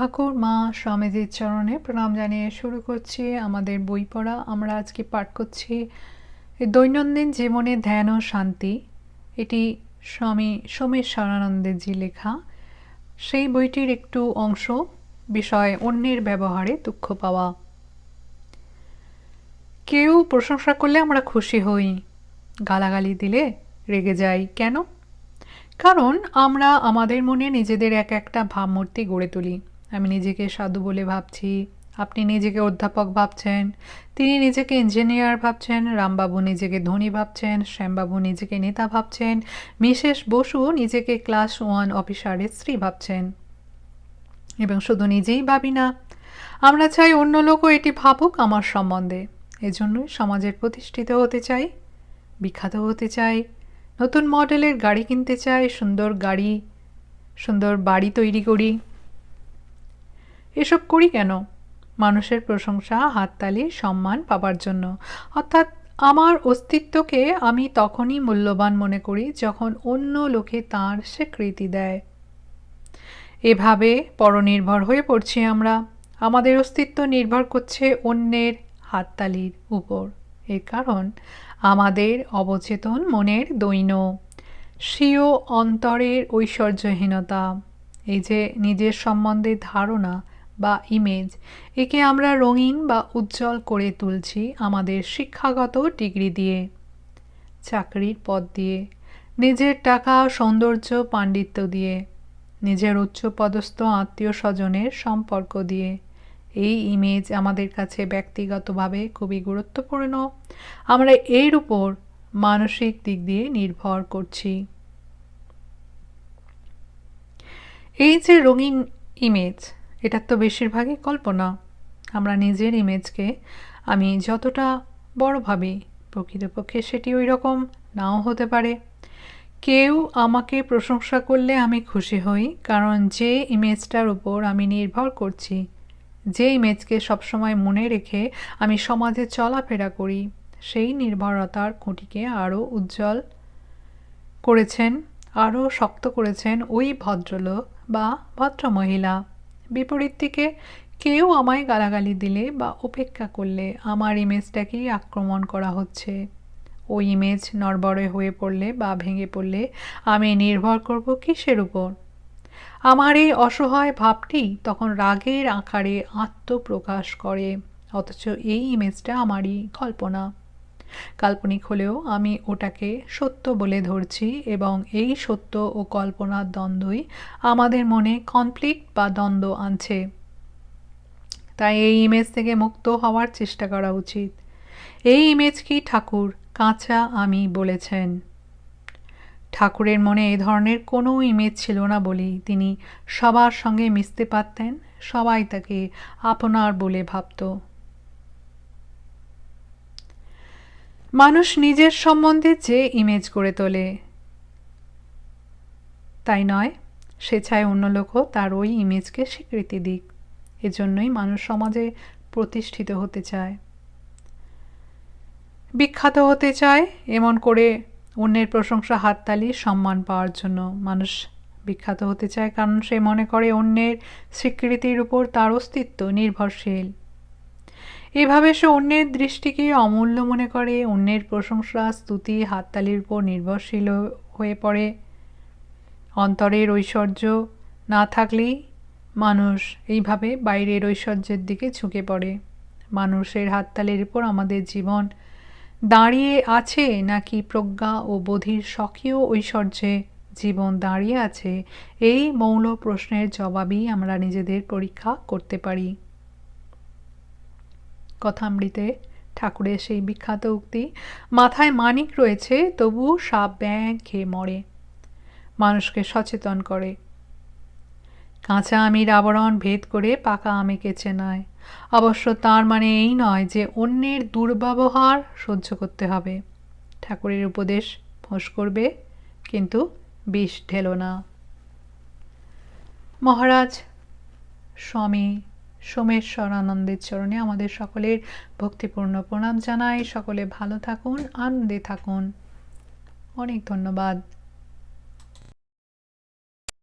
ঠাকুর, মা স্বামীজির চরণে প্রণাম জানিয়ে শুরু করছি আমাদের বই পড়া। আমরা আজকে পাঠ করছি দৈনন্দিন জীবনে ধ্যান ও শান্তি। এটি স্বামী সোমেশ্বরানন্দের জি লেখা। সেই বইটির একটু অংশ বিষয় অন্যের ব্যবহারে দুঃখ পাওয়া। কেউ প্রশংসা করলে আমরা খুশি হই। গালাগালি দিলে রেগে যাই। কেন? কারণ আমরা আমাদের মনে নিজেদের এক একটা ভাবমূর্তি গড়ে তুলি। আমি নিজেকে সাধু বলে ভাবছি। আপনি নিজেকে অধ্যাপক ভাবছেন, তিনি নিজেকে ইঞ্জিনিয়ার ভাবছেন, রামবাবু নিজেকে ধনী ভাবছেন, শ্যামবাবু নিজেকে নেতা ভাবছেন, মিসেস বসু নিজেকে ক্লাস ওয়ান অফিসারের স্ত্রী ভাবছেন। এবং শুধু নিজেই ভাবি না, আমরা চাই অন্য লোকও এটি ভাবুক আমার সম্বন্ধে। এজন্যই সমাজের প্রতিষ্ঠিত হতে চাই, বিখ্যাত হতে চাই, নতুন মডেলের গাড়ি কিনতে চাই, সুন্দর গাড়ি, সুন্দর বাড়ি তৈরি করি। এসব করি কেন? মানুষের প্রশংসা, হাততালি, সম্মান পাবার জন্য। অর্থাৎ আমার অস্তিত্বকে আমি তখনই মূল্যবান মনে করি যখন অন্য লোকে তার স্বীকৃতি দেয়। এভাবে পরনির্ভর হয়ে পড়ছি আমরা। আমাদের অস্তিত্ব নির্ভর করছে অন্যের হাততালির উপর। এর কারণ আমাদের অবচেতন মনের দৈন্য। স্বীয় অন্তরের ঐশ্বর্যহীনতা। এই যে নিজের সম্বন্ধে ধারণা বা ইমেজ একে আমরা রঙিন বা উজ্জ্বল করে তুলছি আমাদের শিক্ষাগত ডিগ্রি দিয়ে। চাকরির পদ দিয়ে, নিজের টাকা, সৌন্দর্য, পাণ্ডিত্য দিয়ে, নিজের উচ্চপদস্থ আত্মীয় স্বজনের সম্পর্ক দিয়ে। এই ইমেজ আমাদের কাছে ব্যক্তিগতভাবে খুবই গুরুত্বপূর্ণ। আমরা এর উপর মানসিক দিক দিয়ে নির্ভর করছি। এই যে রঙিন ইমেজ এটার তো বেশিরভাগই কল্পনা। আমরা নিজের ইমেজকে আমি যতটা বড় ভাবি, প্রকৃতপক্ষে সেটি ওই রকম নাও হতে পারে। কেউ আমাকে প্রশংসা করলে আমি খুশি হই, কারণ যে ইমেজটার উপর আমি নির্ভর করছি, যে ইমেজকে সবসময় মনে রেখে আমি সমাজে চলাফেরা করি, সেই নির্ভরতার খুঁটিকে আরও উজ্জ্বল করেছেন, আরও শক্ত করেছেন ওই ভদ্রলোক বা ভদ্রমহিলা। বিপরীত দিকে কেউ আমায় গালাগালি দিলে বা উপেক্ষা করলে আমার ইমেজটাকেই আক্রমণ করা হচ্ছে। ওই ইমেজ নড়বড়ে হয়ে পড়লে বা ভেঙে পড়লে আমি নির্ভর করব কিসের উপর। আমার এই অসহায় ভাবটি তখন রাগের আকারে আত্মপ্রকাশ করে, অথচ এই ইমেজটা আমারই কল্পনা। কাল্পনিক হলেও আমি ওটাকে সত্য বলে ধরছি এবং এই সত্য ও কল্পনার দ্বন্দ্বই আমাদের মনে কনফ্লিক্ট বা দ্বন্দ্ব আনছে। তাই এই ইমেজ থেকে মুক্ত হওয়ার চেষ্টা করা উচিত। এই ইমেজ কি ঠাকুর? কাঁচা আমি বলেছেন। ঠাকুরের মনে এ ধরনের কোনো ইমেজ ছিল না বলেই তিনি সবার সঙ্গে মিশতে পারতেন, সবাই তাকে আপনার বলে ভাবত। মানুষ নিজের সম্বন্ধে যে ইমেজ করে তোলে। তাই নয় সে চায় অন্য লোকও তার ওই ইমেজকে স্বীকৃতি দিক। এজন্যই মানুষ সমাজে প্রতিষ্ঠিত হতে চায়। বিখ্যাত হতে চায় এমন করে অন্যের প্রশংসা হাততালি, সম্মান পাওয়ার জন্য। মানুষ বিখ্যাত হতে চায় কারণ সে মনে করে অন্যের স্বীকৃতির উপর তার অস্তিত্ব নির্ভরশীল। এভাবে সে অন্যের দৃষ্টিকে অমূল্য মনে করে, অন্যের প্রশংসা, স্তুতি, হাততালির উপর নির্ভরশীল হয়ে পড়ে। অন্তরের ঐশ্বর্য না থাকলেই মানুষ এইভাবে বাইরের ঐশ্বর্যের দিকে ঝুঁকে পড়ে। মানুষের হাততালির উপর আমাদের জীবন দাঁড়িয়ে আছে নাকি প্রজ্ঞা ও বোধির স্বকীয় ঐশ্বর্যে জীবন দাঁড়িয়ে আছে, এই মৌল প্রশ্নের জবাবই আমরা নিজেদের পরীক্ষা করতে পারি। কথামৃতে। ঠাকুরের সেই বিখ্যাত উক্তি, মাথায় মানিক রয়েছে তবু সাপ ব্যাং খেয়ে মরে। মানুষকে সচেতন করে। কাঁচা আমির আবরণ ভেদ করে পাকা আমিকে চেনায় অবশ্য তার মানে এই নয় যে অন্যের দুর্ব্যবহার সহ্য করতে হবে। ঠাকুরের উপদেশ ফোঁস করবে, কিন্তু বিষ ঢেলো না। মহারাজ, স্বামী সোমেশ্বর আনন্দের চরণে আমাদের সকলের ভক্তিপূর্ণ প্রণাম জানাই। সকলে ভালো থাকুন, আনন্দে থাকুন। অনেক ধন্যবাদ।